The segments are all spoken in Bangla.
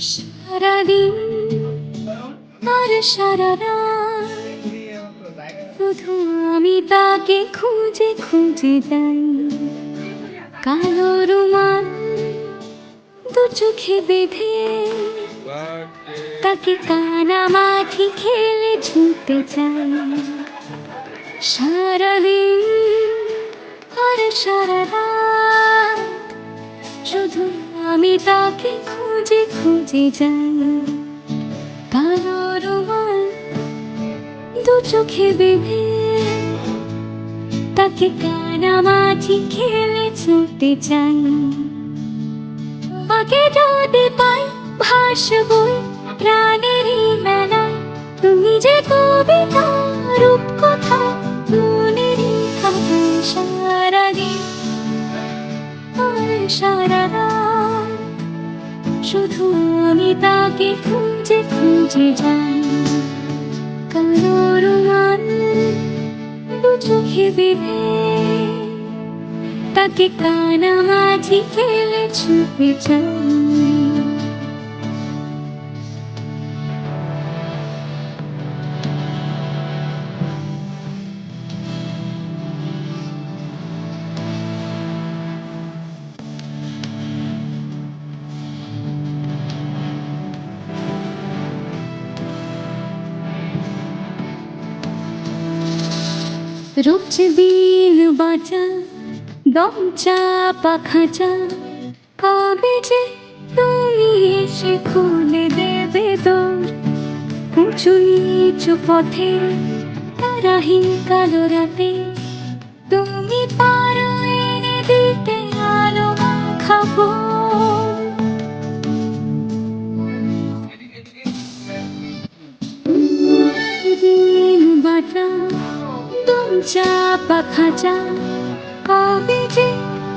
সারাদিন আর সারা শুধু আমি তাকে খুঁজে খুঁজে যাই কালো রুমাল দু চোখে বেঁধে। তাকে কানামাছি খেলে ছুটে চাই। সারাদিন, আর সারা শুধু আমি তাকে খুঁজে খুঁজে যাই কালো রুমাল দু চোখে বেঁধে। তাকে কানামাছি খেলে ছুটে চাই তোমাকে যদি পাই ভাসবই প্রাণেরই মেলায়। তুমি যে কবিতা, রূপকথা, মনেরই খাতায় সারাদিন সারা রাত শুধু আমি তাকে খুঁজে খুঁজে যাই। কালো রুমাল দু চোখে বেঁধে তাকে কানামাঝি খেলে ছুপে যাই। রোজ দিন বাঁচা, দম চাপা খাঁচা। কবে যে তুমি এসে খুলে দেবে দোর? উঁচু নিচু পথে তারাহীন কালো রাতে। তুমি পারো এনে দিতে আলো খাব বাটা দম চাপা খাঁচা কবে যে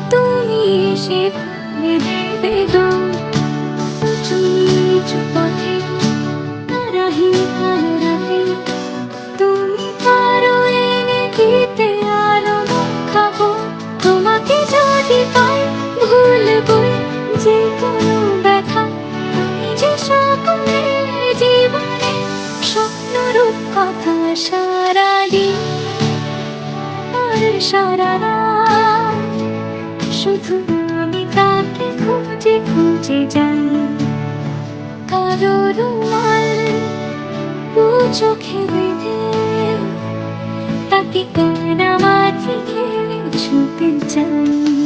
তুমি এসে খুলে দেবে গো? পথে তারাহীন কালো রাতে, তুমি পারো এনে দিতে আলো খাব? যে কোনো ব্যথা, তুমি যে সকলের জীবনে কথা সারাদিন আর সারা শুধু আমি তাকে খুঁজে খুঁজে যাই। কারও রুমাল দু চোখে বেঁধে তাকে কানামাছি খেলে ছুটে যাই।